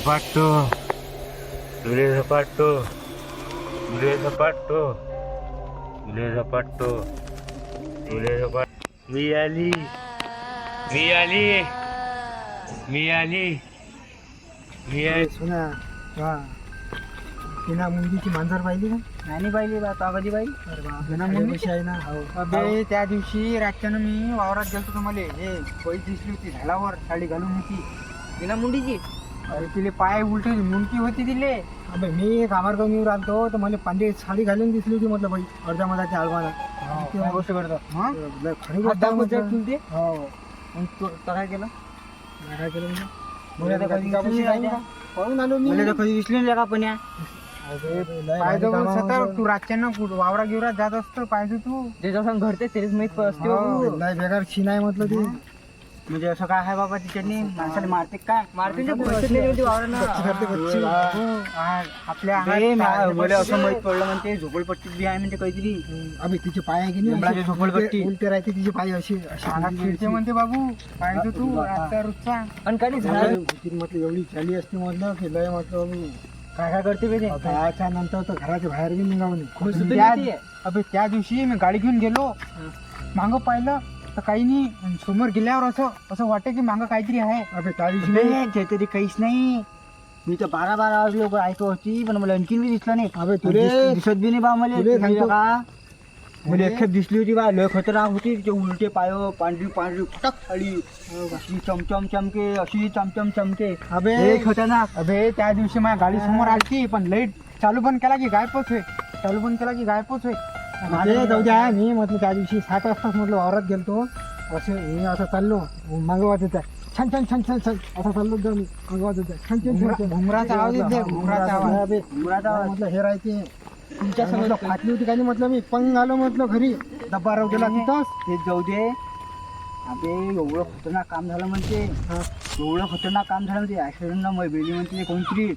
झपाटतो धुळे झपाटतो धुळे झपाटतो धुळे झपाटतो धुळे झपाट मी आली. मी आली. मी आली. मी आली. सुना हा. तिना मुंगीची मांजर पाहिली ना? नाही पाहिली बा तो कधी बाई बिना मुंगी आहे ना. हो. अबे त्या दिवशी रातच्यानं मी वावरात गेलो तुम्हाला. हे पैस दिसली होती झाडावर साडी घालून होती. बिना मुंडीची अरे तिले पाय उलटे मुंडकी होती तिले. अबे मी कामारगाव येऊन राहतो तर मला पांडे साडी घालून दिसली होती म्हटलं भाई अर्ध्या मधाच्या आलमाला गोष्ट करतो? खरी गोष्ट तुमची हो. काय केलं? काय केलं म्हणजे? आलो दिसली नाही तू रातच्या वावरा गिवरात जात असतो पाहिजे तू. जे जसं तेच माहीत असते बेकार शिनाय म्हटलं तू. म्हणजे असं काय आहे बाबा तिच्यानी? माणसाला मारते काय मारते आपल्या असं माहीत पडलं म्हणते झोपडपट्टीत बी आहे म्हणते काहीतरी. आम्ही तिचे पाय आहे की नाही झोपडपट्टी. उलटे- राहते तिचे पाय असे अंगात म्हणते बाबू. पाहिजे तू आजचा रोजचा. आणि काही नाही झालं. म्हटलं एवढी चाली असते म्हटलं की लय म्हटलं काय काय करते बे नंतर तर घराच्या बाहेर बी निघा नाही. खुश त्या- अबे त्या दिवशी मी गाडी घेऊन गेलो. मागं पाहिलं तर काही नाही समोर गेल्यावर असं असं वाटतं की मागं काहीतरी आहे. काहीतरी काहीच नाही. मी तर बारा बारा वाजले लोक ऐकत होती पण मला आणखीन बी दिसलं नाही. अबे दिसत बी नाही बा मला. सांगतो. दिसली होती बा लय खतरनाक होती. तिचे उलटे पाय पांढरी पांढरी फटक खाली. अशी चमचम चमके अशी चमचम चमके. अबे. लय खतरनाक. अबे त्या दिवशी माझ्या गाडी समोर आलती पण लाइट चालू पण केला की गायबच होय चालू पण केला की गायबच होय माझे जाऊ द्या. मी म्हटलं त्या दिवशी सात वाजताच म्हटलं वावरात गेलतो. असे हे असं चाललो. मागवत आहे छान छान छान छान छान. असं चाललो जाऊ मी होता छान छान छान छान. घुमराचा आवाज येते घुमराचा आवाज. घुमराचा आवाज. म्हटलं हे राहायचे. तुमच्यासमोर फाटली होती काही म्हटलं मी पंग आलो म्हटलं घरी. डब्बा राहू गेला तिथंच. ते जाऊ दे. अबे एवढं खतरनाक काम झालं म्हणते. एवढं खतरनाक काम झालं म्हणते. ॲक्सिडेंटला बेली म्हणते कोणतरी.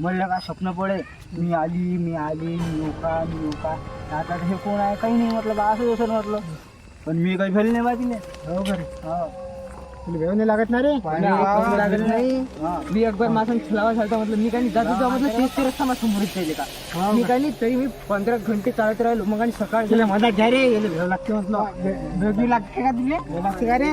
म्हणलं का स्वप्न पडे. मी आली मी आली मी का मी का आता हे कोण आहे? काही नाही म्हटलं बा असं सर म्हटलं. पण मी काही फेल नाही माहिती हो हो. नाही लागत रे? लागत नाही. मी अकबर म्हटलं मी काही जाऊ म्हटलं तेच ते रस्ता गेले हो का? मी काही तरी मी पंधरा घंटे चालत राहिलो. मग आणि सकाळ घ्या रे. लागते म्हटलं. लागते का लागते का रे?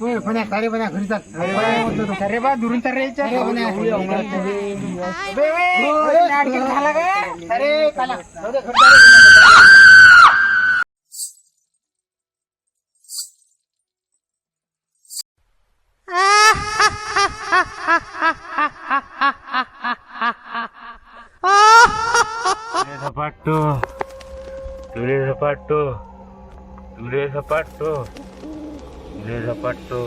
होय पण साडे पण घरी जात अरे बा दुरून तर रे झाला का अरे काला Zapato, tulis sepatu, tulis sepatu. तुले झपाटतो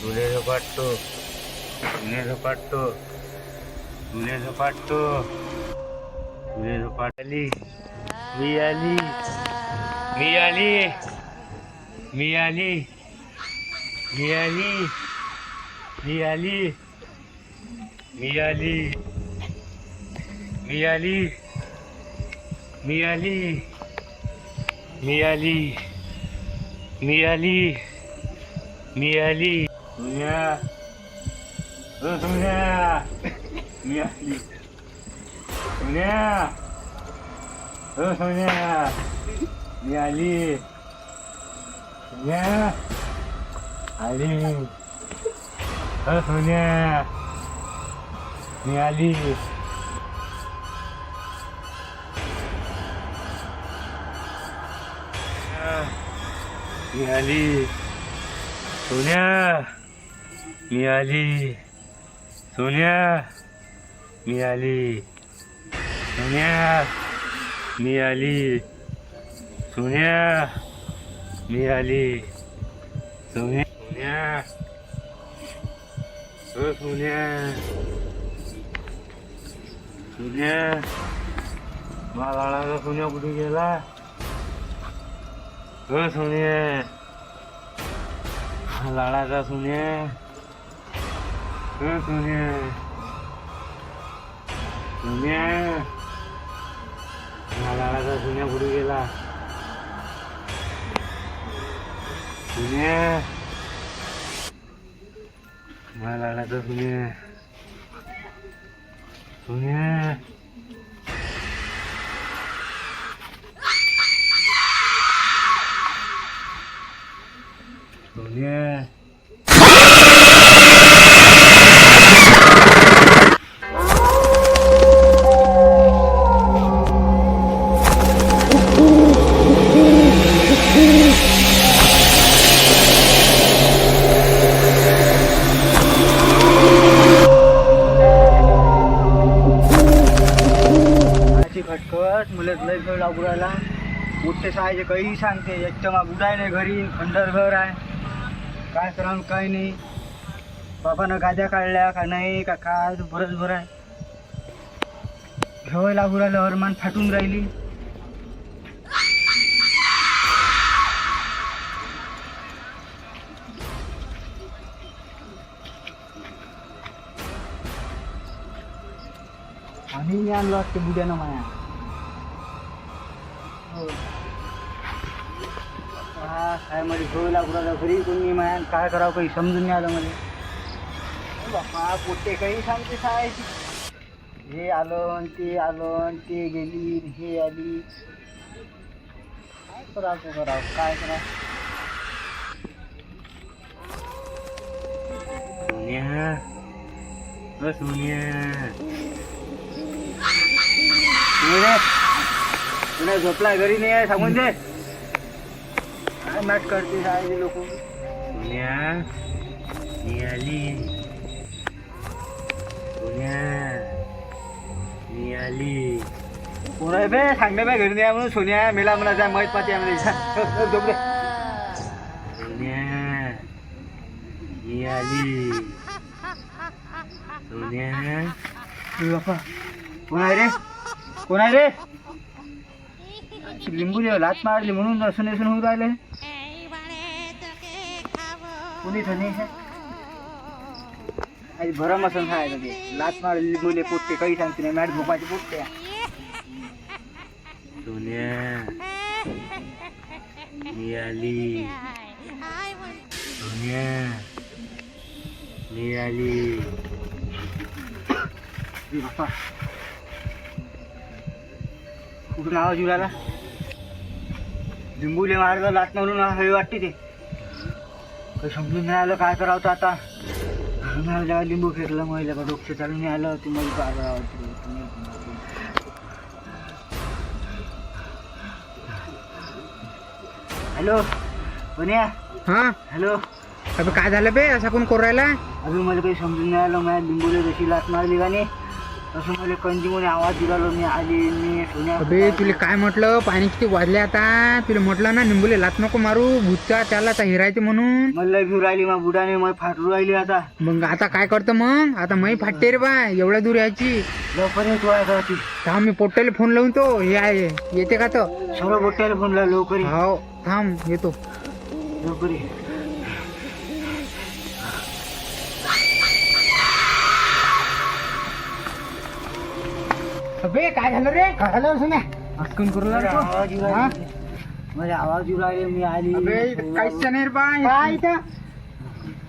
तुले झपाटतो तुले झपाटतो तुले झपाटतो तुले झपाटली मी आली मी आली मी आली मी आली मी आली मी आली मी आली मी आली मी आली मी आली Миали. Мя. Это мя. Мяли. Мя. Это мя. Мяли. Мя. Али. Это мя. Мяли. Мяли. Мяли. सोन्या मिळाली सोन्या मिळाली सोन्या मिळाली सोन्या मिळाली सोन्या सोन्या. हो, सोन्या. सोन्या. मला सोन्या कुठे गेला? हो सोन्या. लाडाचा सुने. सुने. सुने. सोन्या हा लाडाचा सोन्या कुठे गेला. सुने. मला लाडाचा सुने. सुने. खटखट मुलं लय घर लागू राहिला. मोठे सायचे काही सांगते एकटं मा बुडाय नाही घरी खंडर घर आहे. काय करावं काय नाही. बाबानं गाद्या काढल्या का नाही का काय बरंच बरं आहे. घेवाय लागू राहिलं हरमान फाटून राहिली. आणि मी आणलो वाटते बुड्यानं माया. हो. काय मध्ये घेऊ लागू घरी तुम्ही मॅन काय करावं काही समजून नाही आलं मला. ओ बाप्पा पोटे काही सांगते सायची हे आलं आणि ते आलं आणि ते गेली हे आली. काय करावं करावं काय करा सोन्या. ओ सोन्या. तुला झोपला घरी नाही सांगून दे. मॅच करते सायचे लोक. सोन्या मिळाली सोन्या मिळाली कोण आहे बे सांगणे बे घरी नाही म्हणून सोन्या मेला म्हणा त्या मैत पाती आहे म्हणे झोप दे सोन्या मिळाली सोन्या कोण आहे रे? कोण आहे रे? लिंबू दे लात मारली म्हणून असं नसून होऊन राहिले. कोणी नाही आज भरम असं खायचं ते. लात मारली लिंबूले पोटते काही सांगते नाही मॅट भोपाचे पोटते सोन्या मिळाली सोन्या मिळाली ए बाप्पा. कुठून आवाज येऊ राहिला? लिंबूले मारलं लात मारून हवी वाटते ते. काही समजून नाही आलं काय करावं तर आता. लिंबू फेकलं महिला का डोकं चालून नाही आलं ते मला काय करावं. हॅलो कोण्या हा? हॅलो. अबे काय झालं बे? असं कोण करू राहिला अजून मला काही समजून नाही आलं माझ्या लिंबूला जशी लात मारली का नाही तसं मला कंजी म्हणे आवाज दिला मी आली मी सोन्या अबे तुला काय म्हटलं? पाणी किती वाजले आता? तुला म्हटलं ना निंबुले लात नको मारू. भूतचा त्याला आता हिरायचे म्हणून. मला घेऊन राहिली मग बुडाने मग फाटू राहिली आता. मग आता काय करतं मग? आता मी फाटते रे बा एवढ्या दूर यायची. लवकर ये तू आता ती थांब मी पोट्याला फोन लावून तो. हे आहे येते का तो? सर्व बोट्याला फोन लाव लवकर ये. हो थांब येतो. लवकर ये. अबे काय झालं रे? काय झालं सुन्या हसकन करू लागला तो. आवाज येऊ हा? राहिले मी आली. अबे काहीच नाही रे बा काय इथं?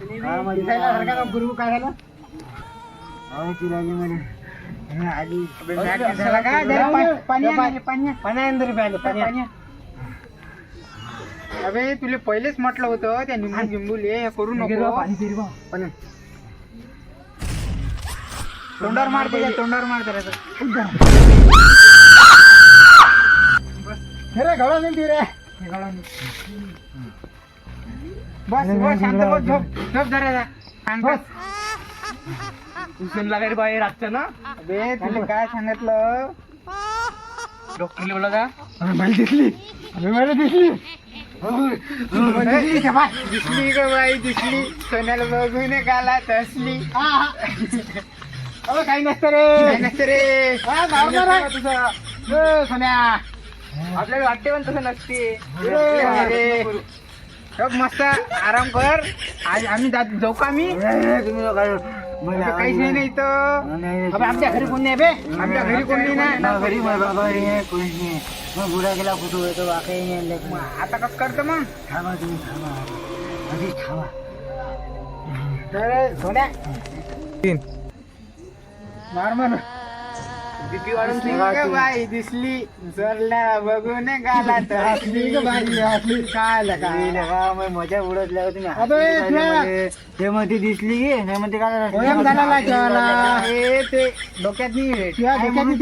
काय माहिती दिसायला सारखा का गुरु काय झालं? आवाज येऊ राहिली मला. मी आली. अबे, मॅट दिसायला काय? जरा पा- पाणी आण, पाणी आण. पाणी अंदर प्यायला पाणी पाणी आण. अबे तुला पहिलेच म्हटलं होतं त्या निंबू निंबूले हे करू नको. पाणी तोंडावर मार त्याच्या तोंडावर मार त्याच्या अरे घडा नाही रे हे काढा मी. बस बस शांत बस झोप झोप जरा जा. शांत. बस. उचलून लागायला बाहेर रातचं ना? अबे तुला काय सांगितलं? डॉक्टरला बोला का मला दिसली. मला दिसली. मला दिसली. का बाय? दिसली का बाई दिसली. सोन्याला बघून गालात असली अबे काही नसतं रे. काही नसतं रे. हा, बरोबर आहे. ए, सोन्या. आपल्याला वाटते पण तसं नसते. अरे. बघ, मस्त आराम कर. आज आम्ही जात जाऊ का आम्ही? इथं काहीच नाही ना इथं. अबे आमच्या घरी कोण नाही बे आमच्या घरी कोण नाही ना. बुडा गेला कुठं? येतो वाकही नाही आणलं. मग आता कसं करतो मग? थांबा तुम्ही थांबा. आधीच थांबा. तर सोन्या. मार मार बीपी वाढून बाई? दिसली. सरला बघून गालात हसली का बाई? हसली. काय लगा मजा उडतल्या तुम्ही हसले. ते मध्ये दिसली की? नाही मध्ये काय झाला. ए, ते डोक्यात नाही तुझ्या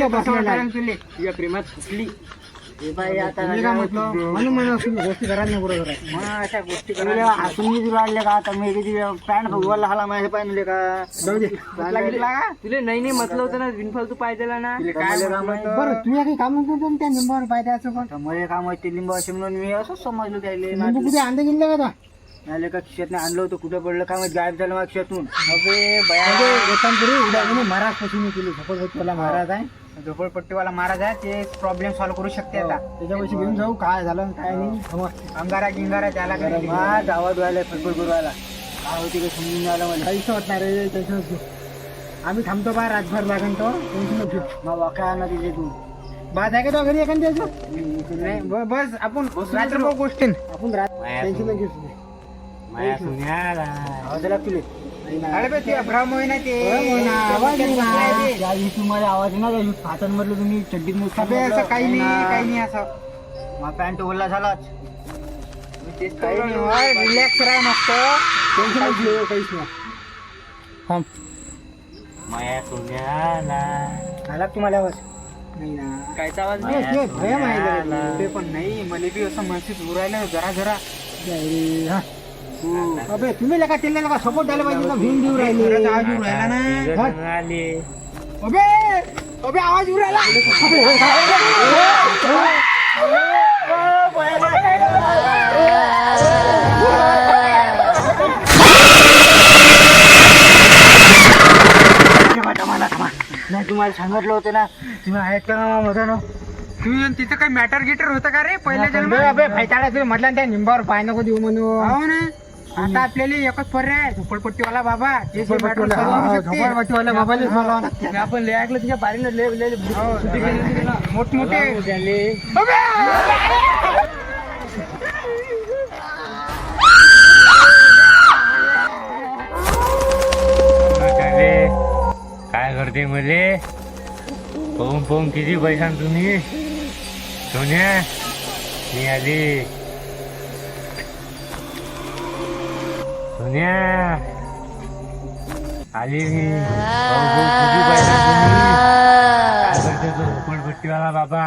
डोक्यात प्रेमात फुसली बाई आता मी काय म्हटलं? म्हणून म्हणून असं गोष्टी घरात नाही बरोबर आहे मग अशा गोष्टी करायला मी तुला आणले का? आता मी किती पॅन्ट भगवायला हाला माझ्या पाहिजे का? जाऊ दे. कुठला घेतला का? तुला नाही नाही म्हटलं होतं ना बिनफालतू पाहिजे ना. तुला काय म्हटलं? बरं तुम्ही काही काम करतो त्या निंबावर पाय द्यायचं पण मला काम ते लिंबू असे म्हणून मी असंच समजलो त्याले. लिंबू कुठे अंडे गेले का नाले का खिशात आणलं होतं कुठं पडलं काय माहीत गायब झालं माझ्या खिशातून. अबे बया. येताना उद्या म्हणे महाराजपासून केली झोपडपट्टीवाला महाराज आहे. झोपडपट्टीवाला महाराज आहे ते प्रॉब्लेम सॉल्व्ह करू शकते आता. त्याच्यापाशी घेऊन जाऊ काय झालं काय नाही अंगारा गिंगारा त्याला काही माझ आवाज व्हायला फटफट काय होती समजून मला. काहीच रे टेन्शन घेऊ आम्ही थांबतो बा रातभर लागेल तो. टेन्शन घेऊ. मग वाक्य आणा तिथे तू. बाज आहे का तो घरी एखाद्या नाही ब- बस आपण रात्रभर गोष्टी आपण रात टेन्शन घेऊ. आला तुले? अरे बे, ते. भ्रम होई ना ते आवाज ना. येणार हातांमधलं तुम्ही चड्डीत अबे, असं काही नाही काही नाही असं. मग पॅन्ट ओला झालाच. काही नाही रिलॅक्स राहा मस्त. टेन्शन घेऊ काहीच नाही थांब. माया सोन्याला. आला तुम्हाला आवाज? नाही ना. कायचा आवाज? अरे, ते भयम आहे जरा. ते पण नाही. मला बी असं मनसित उरायला जरा जरा. हा. अबे तुम्ही लगा त्याला लगा सपोर्ट द्यायला पाहिजे ना भिन देऊ राहिले. आवाज येऊ राहिला ना. हा. अबे अबे आवाज येऊ राहिला. नाही तुम्हाला सांगितलं होतं ना तुम्ही ऐकलं ना मधानं? तुम्ही तिथं काही मॅटर गिटर होतं का रे? पहिल्या जन्म अबे फैताळा तुम्ही म्हटलं ना त्या निंबावर पाय नको देऊ म्हणून. हो ना. आता आपल्याला एकच पर्याय आहे झोपडपट्टीवाला बाबा. ते जे matter solve करू शकते. झोपडपट्टीवाला लागते. आपण लय ऐकलं तिच्या बारीनं लय लय हो, मोठमोठे. काय करते मले? पाहून पाहून किती पैसा तुम्ही? सोन्या मी आली. सोन्या आली मी. झोपडपट्टीवाला बाबा.